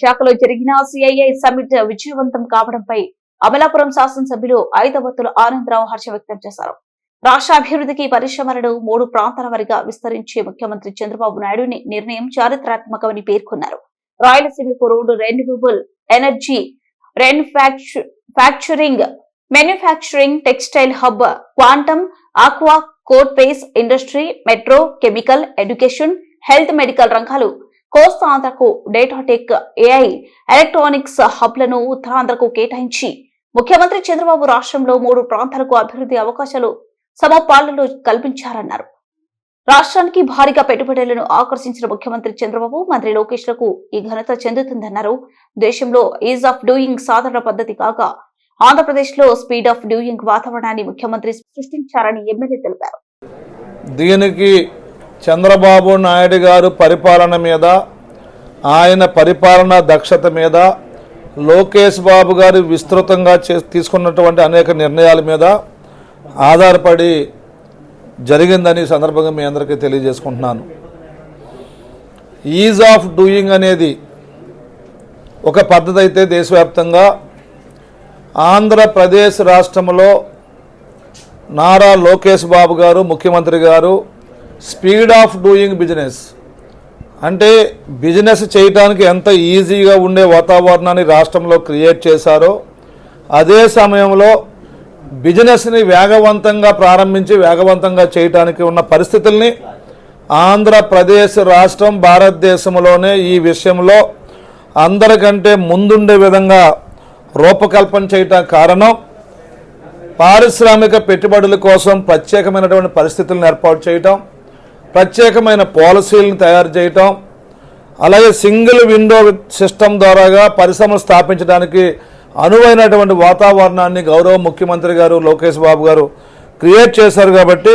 విశాఖలో జరిగిన CII summit విజయవంతం కావడంపై అమలాపురం శాసనసభ్యులు ఐదవత్తులు ఆనందరావు హర్ష వ్యక్తం చేశారు. రాష్ట్ర అభివృద్ధికి పరిశ్రమలను మూడు ప్రాంతాల వారిగా విస్తరించే ముఖ్యమంత్రి చంద్రబాబు నాయుడు నిర్ణయం చారిత్రాత్మకమని పేర్కొన్నారు. రాయలసీమకు road renewable energy facturing manufacturing textile hub quantum aqua port based industry metro chemical education health medical రంగాలు కోస్తాంధ్రకు డేటాటెక్ ఏఐ ఎలక్ట్రానిక్స్ హబ్లను ఉత్తరాంధ్రకు కేటాయించి ముఖ్యమంత్రి చంద్రబాబు రాష్ట్రంలో మూడు ప్రాంతాలకు అభివృద్ధి అవకాశాలు సమపాలనలో కల్పించారన్నారు. రాష్ట్రానికి భారీగా పెట్టుబడులను ఆకర్షించిన ముఖ్యమంత్రి చంద్రబాబు మంత్రి లోకేష్లకు ఈ ఘనత చెందుతుందన్నారు. దేశంలో ఈజ్ ఆఫ్ డూయింగ్ సాధారణ పద్ధతి కాక ఆంధ్రప్రదేశ్లో స్పీడ్ ఆఫ్ డూయింగ్ వాతావరణాన్ని ముఖ్యమంత్రి సృష్టించారని ఎమ్మెల్యే తెలిపారు. దీనికి చంద్రబాబు నాయుడు గారు పరిపాలన మీద ఆయన పరిపాలన దక్షత మీద లోకేష్ బాబు గారు విస్తృతంగా చే తీసుకున్నటువంటి అనేక నిర్ణయాల మీద ఆధారపడి జరిగిందని సందర్భంగా మీ అందరికీ తెలియజేసుకుంటున్నాను. ఈజ్ ఆఫ్ డూయింగ్ అనేది ఒక పద్ధతి అయితే దేశవ్యాప్తంగా ఆంధ్రప్రదేశ్ రాష్ట్రంలో నారా లోకేష్ బాబు గారు ముఖ్యమంత్రి గారు స్పీడ్ ఆఫ్ డూయింగ్ బిజినెస్. అంటే బిజినెస్ చేయటానికి ఎంత ఈజీగా ఉండే వాతావరణాన్ని రాష్ట్రంలో క్రియేట్ చేశారో అదే సమయంలో బిజినెస్ని వేగవంతంగా ప్రారంభించి వేగవంతంగా చేయటానికి ఉన్న పరిస్థితుల్ని ఆంధ్రప్రదేశ్ రాష్ట్రం భారతదేశంలోనే ఈ విషయంలో అందరికంటే ముందుండే విధంగా రూపకల్పన చేయటం కారణం పారిశ్రామిక పెట్టుబడుల కోసం ప్రత్యేకమైనటువంటి పరిస్థితులను ఏర్పాటు చేయటం ప్రత్యేకమైన పాలసీలను తయారు చేయటం అలాగే సింగిల్ విండో సిస్టమ్ ద్వారాగా పరిశ్రమలు స్థాపించడానికి అనువైనటువంటి వాతావరణాన్ని గౌరవ ముఖ్యమంత్రి గారు లోకేష్ బాబు గారు క్రియేట్ చేశారు కాబట్టి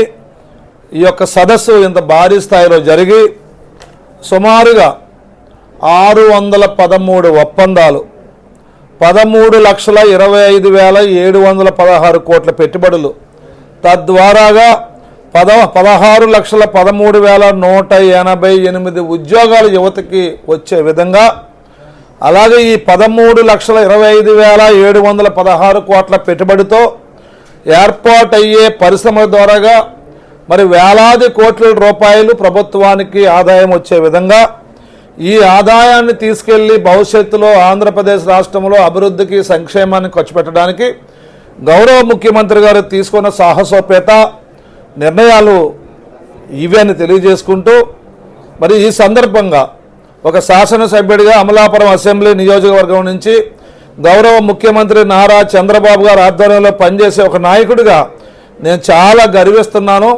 ఈ యొక్క సదస్సు ఇంత భారీ స్థాయిలో జరిగి సుమారుగా ఆరు వందల పదమూడు ఒప్పందాలు పదమూడు లక్షల ఇరవై ఐదు వేల ఏడు వందల పదహారు కోట్ల పెట్టుబడులు తద్వారాగా పద పదహారు లక్షల పదమూడు వేల నూట ఎనభై ఎనిమిది ఉద్యోగాలు యువతకి వచ్చే విధంగా అలాగే ఈ పదమూడు లక్షల ఇరవై ఐదు వేల ఏడు వందల పదహారు కోట్ల పెట్టుబడితో ఏర్పాటయ్యే పరిశ్రమల ద్వారాగా మరి వేలాది కోట్ల రూపాయలు ప్రభుత్వానికి ఆదాయం వచ్చే విధంగా ఈ ఆదాయాన్ని తీసుకెళ్ళి భవిష్యత్తులో ఆంధ్రప్రదేశ్ రాష్ట్రంలో అభివృద్ధికి సంక్షేమాన్ని ఖర్చు పెట్టడానికి గౌరవ ముఖ్యమంత్రి గారు తీసుకున్న సాహసోపేత నిర్ణయాలు ఇవి అని తెలియజేసుకుంటూ మరి ఈ సందర్భంగా ఒక శాసనసభ్యుడిగా అమలాపురం అసెంబ్లీ నియోజకవర్గం నుంచి గౌరవ ముఖ్యమంత్రి నారా చంద్రబాబు గారు ఆధ్వర్యంలో పనిచేసే ఒక నాయకుడిగా నేను చాలా గర్విస్తున్నాను.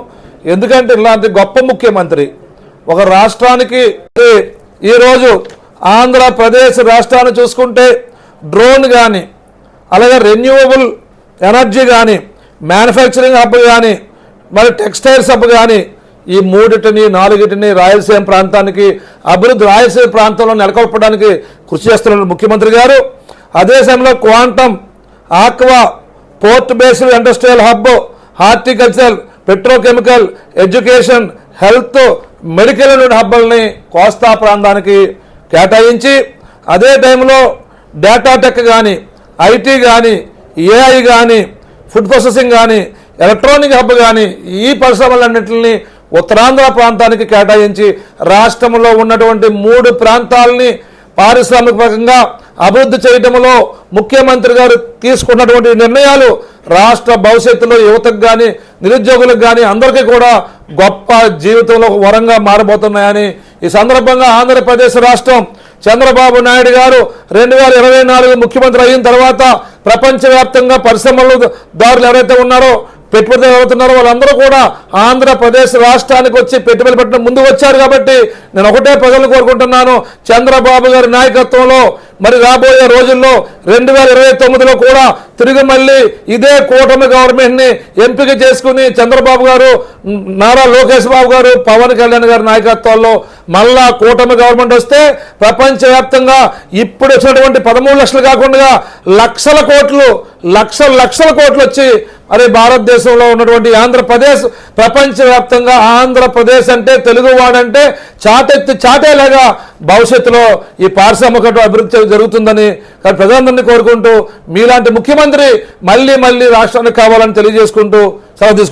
ఎందుకంటే ఇలాంటి గొప్ప ముఖ్యమంత్రి ఒక రాష్ట్రానికి ఈరోజు ఆంధ్రప్రదేశ్ రాష్ట్రాన్ని చూసుకుంటే డ్రోన్ కానీ అలాగే రెన్యూవబుల్ ఎనర్జీ కానీ మ్యానుఫ్యాక్చరింగ్ హబ్ కానీ మరి టెక్స్టైల్స్ హబ్ కానీ ఈ మూడిటిని నాలుగిటిని రాయలసీమ ప్రాంతానికి అభివృద్ధి రాయలసీమ ప్రాంతంలో నెలకొల్పడానికి కృషి చేస్తున్నారు ముఖ్యమంత్రి గారు. అదే సమయంలో quantum aqua port based industrial hub horticulture petrochemical education health medical హబ్బల్ని కోస్తా ప్రాంతానికి కేటాయించి అదే టైంలో డేటా టెక్ కానీ ఐటీ కానీ ఏఐ కానీ ఫుడ్ ప్రాసెసింగ్ కానీ ఎలక్ట్రానిక్ హబ్ కానీ ఈ పరిశ్రమలన్నింటినీ ఉత్తరాంధ్ర ప్రాంతానికి కేటాయించి రాష్ట్రంలో ఉన్నటువంటి మూడు ప్రాంతాలని పారిశ్రామికంగా అభివృద్ధి చేయడంలో ముఖ్యమంత్రి గారు తీసుకున్నటువంటి నిర్ణయాలు రాష్ట్ర భవిష్యత్తులో యువతకు కానీ నిరుద్యోగులకు కానీ అందరికీ కూడా గొప్ప జీవితంలో వరంగా మారబోతున్నాయని ఈ సందర్భంగా ఆంధ్రప్రదేశ్ రాష్ట్రం చంద్రబాబు నాయుడు గారు రెండు వేల ఇరవై నాలుగు ముఖ్యమంత్రి అయిన తర్వాత ప్రపంచవ్యాప్తంగా పరిశ్రమలు దారులు ఎవరైతే ఉన్నారో పెట్టుబడి అవుతున్నారు వాళ్ళందరూ కూడా ఆంధ్రప్రదేశ్ రాష్ట్రానికి వచ్చి పెట్టుబడి పెట్టడం ముందు వచ్చారు కాబట్టి నేను ఒకటే ప్రజలు కోరుకుంటున్నాను. చంద్రబాబు గారి నాయకత్వంలో మరి రాబోయే రోజుల్లో రెండు వేల ఇరవై తొమ్మిదిలో కూడా తిరిగి మళ్ళీ ఇదే కూటమి గవర్నమెంట్ని ఎంపిక చేసుకుని చంద్రబాబు గారు నారా లోకేష్ బాబు గారు పవన్ కళ్యాణ్ గారి నాయకత్వాల్లో మళ్ళా కూటమి గవర్నమెంట్ వస్తే ప్రపంచవ్యాప్తంగా ఇప్పుడు వచ్చినటువంటి పదమూడు లక్షలు కాకుండా లక్షల కోట్లు లక్షల లక్షల కోట్లు వచ్చి అరే భారతదేశంలో ఉన్నటువంటి ఆంధ్రప్రదేశ్ ప్రపంచవ్యాప్తంగా ఆంధ్రప్రదేశ్ అంటే తెలుగువాడంటే చాటెత్తి చాటేలాగా భవిష్యత్తులో ఈ పారిశ్రామిక అభివృద్ధి జరుగుతుందని కానీ ప్రజలందరినీ కోరుకుంటూ మీలాంటి ముఖ్యమంత్రి మళ్ళీ మళ్ళీ రాష్ట్రానికి కావాలని తెలియజేసుకుంటూ సెలవు